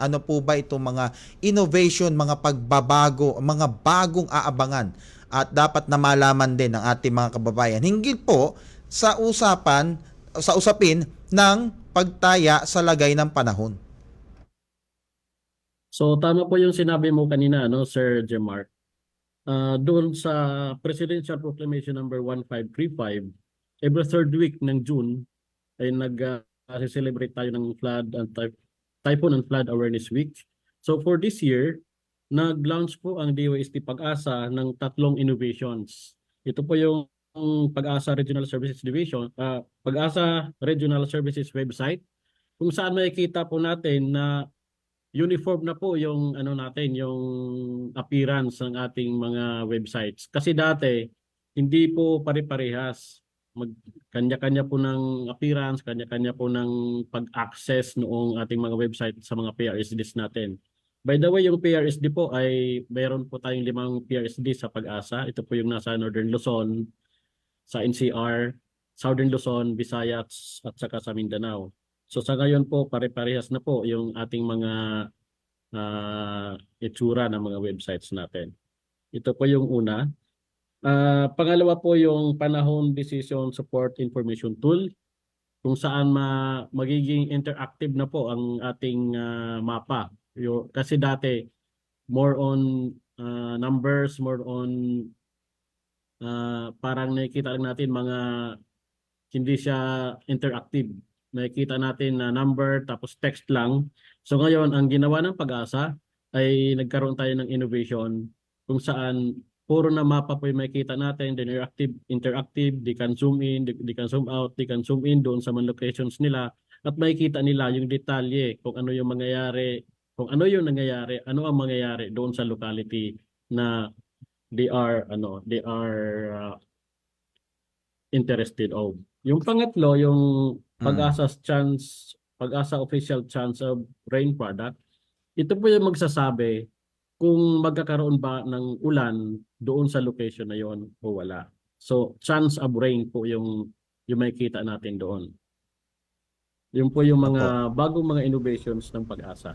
Ano po ba itong mga innovation, mga pagbabago, mga bagong aabangan at dapat na malaman din ng ating mga kababayan hinggil po sa usapan sa usapin ng pagtaya sa lagay ng panahon. So tama po yung sinabi mo kanina, no, Sir Jemark. Ah, doon sa Presidential Proclamation number 1535, every third week ng June ay nag-celebrate tayo ng flood and typhoon and flood awareness week. So for this year, nag-launch po ang DOST Pag-asa ng tatlong innovations. Ito po yung Pag-asa Regional Services Division, ah, Pag-asa Regional Services website kung saan makikita po natin na uniform na po yung ano natin, yung appearance ng ating mga websites. Kasi dati hindi po pare-parehas. Mag kanya-kanya po ng appearance, kanya-kanya po ng pag-access noong ating mga website sa mga PRSDs natin. By the way, yung PRSD po ay mayroon po tayong limang PRSD sa pag-asa. Ito po yung nasa Northern Luzon, sa NCR, Southern Luzon, Visayas at saka sa Mindanao. So sa ngayon po, pare-parehas na po yung ating mga ah, itsura ng mga websites natin. Ito po yung una. Ah, pangalawa po yung Panahon Decision Support Information Tool kung saan ma magiging interactive na po ang ating ah, mapa. Yo, kasi dati more on ah, numbers, more on ah, parang nakikita lang natin mga hindi siya interactive nakikita natin na number tapos text lang. So ngayon, ang ginawa ng pag-asa ay nagkaroon tayo ng innovation kung saan puro na mapa po yung makikita natin, then interactive, interactive, they can zoom in, they, they can zoom out, they can zoom in doon sa mga locations nila. At makikita nila yung detalye kung ano yung mangyayari, kung ano yung nangyayari, ano ang mangyayari doon sa locality na they are ano, they are uh, interested of. Yung pangatlo, yung pag-asa chance, pag-asa official chance of rain product, ito po yung magsasabi kung magkakaroon ba ng ulan doon sa location na yon o wala. So, chance of rain po yung yung makikita natin doon. Yun po yung mga bagong mga innovations ng pag-asa.